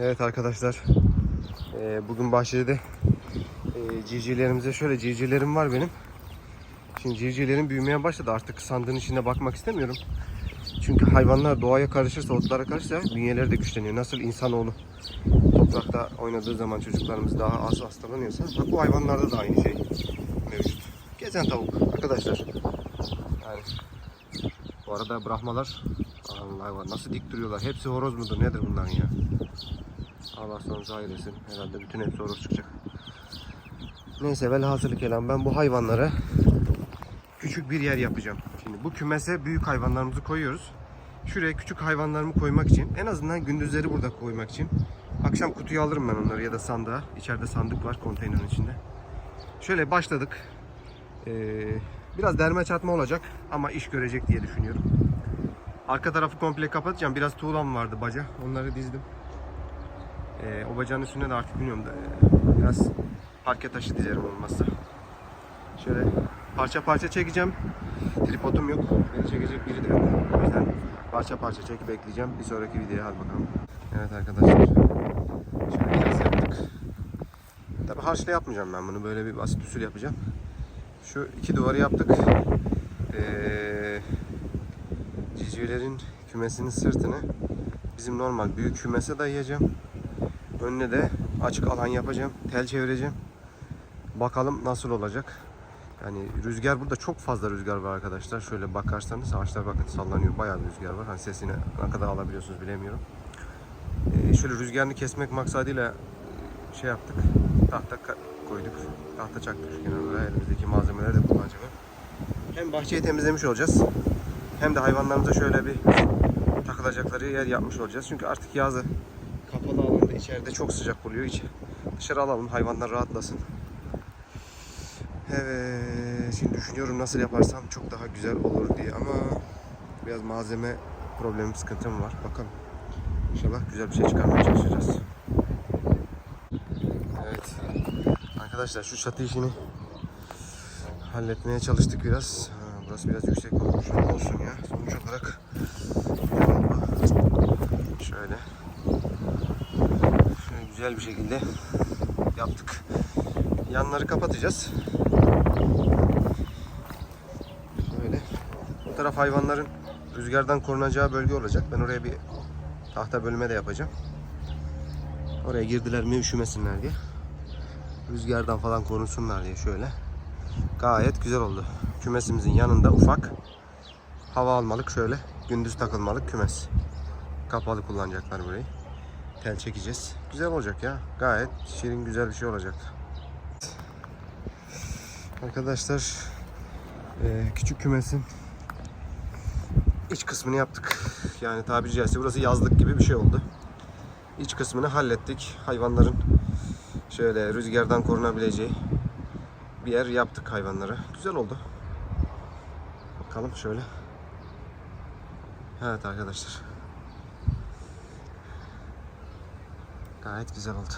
Evet arkadaşlar. Ee, bugün bahçede e, civcivlerimize şöyle civcivlerim var benim. Şimdi civcivlerim büyümeye başladı. Artık sandığın içine bakmak istemiyorum. Çünkü hayvanlar doğaya karışırsa, otlara karışırsa bünyeleri de güçleniyor. Nasıl insanoğlu toprakta oynadığı zaman çocuklarımız daha az hastalanıyorsa bak bu hayvanlarda da aynı şey mevcut. Gezen tavuk arkadaşlar. Yani bu arada brahmalar Allah var nasıl dik duruyorlar. Hepsi horoz mudur nedir bunların ya? Allah sonucu hayretsin. Herhalde bütün hepsi horoz çıkacak. Neyse velhasılı kelam ben bu hayvanlara küçük bir yer yapacağım. Şimdi bu kümese büyük hayvanlarımızı koyuyoruz. Şuraya küçük hayvanlarımı koymak için en azından gündüzleri burada koymak için. Akşam kutuya alırım ben onları ya da sandığa. İçeride sandık var konteynerin içinde. Şöyle başladık. Ee, biraz derme çatma olacak ama iş görecek diye düşünüyorum. Arka tarafı komple kapatacağım. Biraz tuğlam vardı baca. Onları dizdim. Ee, o bacağın üstüne de artık bilmiyorum da e, biraz parke taşı dizerim olmazsa. Şöyle parça parça çekeceğim. Tripodum yok. Beni çekecek biri de yok. O yüzden parça parça çekip bekleyeceğim. Bir sonraki videoya hadi bakalım. Evet arkadaşlar. Şöyle biraz yaptık. Tabi harçla yapmayacağım ben bunu. Böyle bir basit usul yapacağım. Şu iki duvarı yaptık. Ee, civcivlerin kümesinin sırtını bizim normal büyük kümese dayayacağım. Önüne de açık alan yapacağım. Tel çevireceğim. Bakalım nasıl olacak. Yani rüzgar burada çok fazla rüzgar var arkadaşlar. Şöyle bakarsanız ağaçlar bakın sallanıyor. Bayağı bir rüzgar var. Hani sesini ne kadar alabiliyorsunuz bilemiyorum. Ee, şöyle rüzgarını kesmek maksadıyla e, şey yaptık. Tahta koyduk. Tahta çaktık şu. Elimizdeki malzemeleri de kullanacağım. Hem bahçeyi temizlemiş olacağız. Hem de hayvanlarımıza şöyle bir takılacakları yer yapmış olacağız. Çünkü artık yazı alanda içeride çok sıcak oluyor. İç, dışarı alalım hayvanlar rahatlasın. Evet, şimdi düşünüyorum nasıl yaparsam çok daha güzel olur diye ama biraz malzeme problemim, sıkıntım var. Bakalım. İnşallah güzel bir şey çıkarmaya çalışacağız. Evet. Arkadaşlar şu çatı işini halletmeye çalıştık biraz. Burası biraz yüksek olmuş olsun ya. Sonuç olarak şöyle güzel bir şekilde yaptık. Yanları kapatacağız. Şöyle. Bu taraf hayvanların rüzgardan korunacağı bölge olacak. Ben oraya bir tahta bölme de yapacağım. Oraya girdiler mi üşümesinler diye. Rüzgardan falan korunsunlar diye şöyle. Gayet güzel oldu. Kümesimizin yanında ufak hava almalık şöyle gündüz takılmalık kümes. Kapalı kullanacaklar burayı. Tel çekeceğiz. Güzel olacak ya. Gayet şirin güzel bir şey olacak. Arkadaşlar eee, küçük kümesin iç kısmını yaptık. Yani tabiri caizse burası yazlık gibi bir şey oldu. İç kısmını hallettik. Hayvanların şöyle rüzgardan korunabileceği bir yer yaptık hayvanlara. Güzel oldu. Bakalım şöyle. Evet arkadaşlar. Gayet güzel oldu.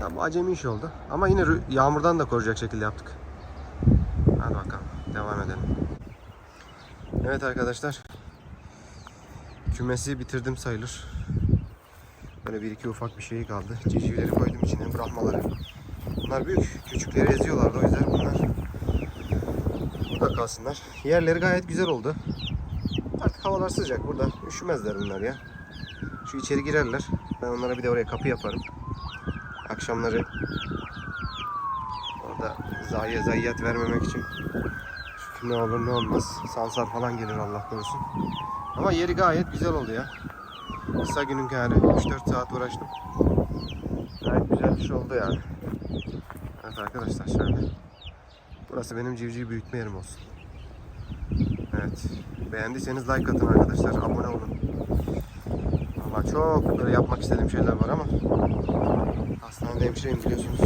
Ya bu acemi iş oldu. Ama yine yağmurdan da koruyacak şekilde yaptık. Hadi bakalım. Devam edelim. Evet arkadaşlar. Kümesi bitirdim sayılır. Böyle bir iki ufak bir şey kaldı. Civcivleri koydum içine. Brahmaları. Bunlar büyük. Küçükleri eziyorlardı o yüzden bunlar burada kalsınlar. Yerleri gayet güzel oldu. Artık havalar sıcak. Burada üşümezler bunlar ya. Şu içeri girerler. Ben onlara bir de oraya kapı yaparım. Akşamları orada zayiye zayiat vermemek için çünkü ne olur ne olmaz. Sansar falan gelir Allah korusun. Ama yeri gayet güzel oldu ya. Kısa günün kârı. 3-4 saat uğraştım. Gayet güzel bir şey oldu yani. Evet arkadaşlar şöyle. Burası benim civciv büyütme yerim olsun. Evet. Beğendiyseniz like atın arkadaşlar. Abone olun. Valla çok böyle yapmak istediğim şeyler var ama hastanede hemşireyim biliyorsunuz.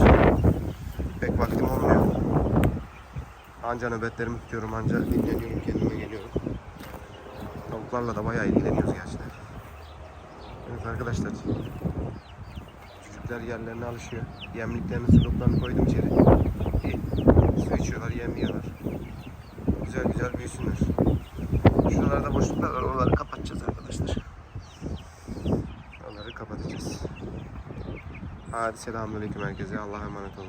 Pek vaktim olmuyor. Anca nöbetlerimi tutuyorum, anca dinleniyorum, kendime geliyorum. Tavuklarla da bayağı ilgileniyoruz gerçekten. Evet arkadaşlar. Çocuklar yerlerine alışıyor. Yemliklerini, suluklarını koydum içeri. İyi. Su içiyorlar, yem yiyorlar. Güzel güzel büyüsünler. Şuralarda boşluklar var, oraları kapatacağız arkadaşlar. Kapatacağız. Hadi selamünaleyküm herkese. Allah'a emanet olun.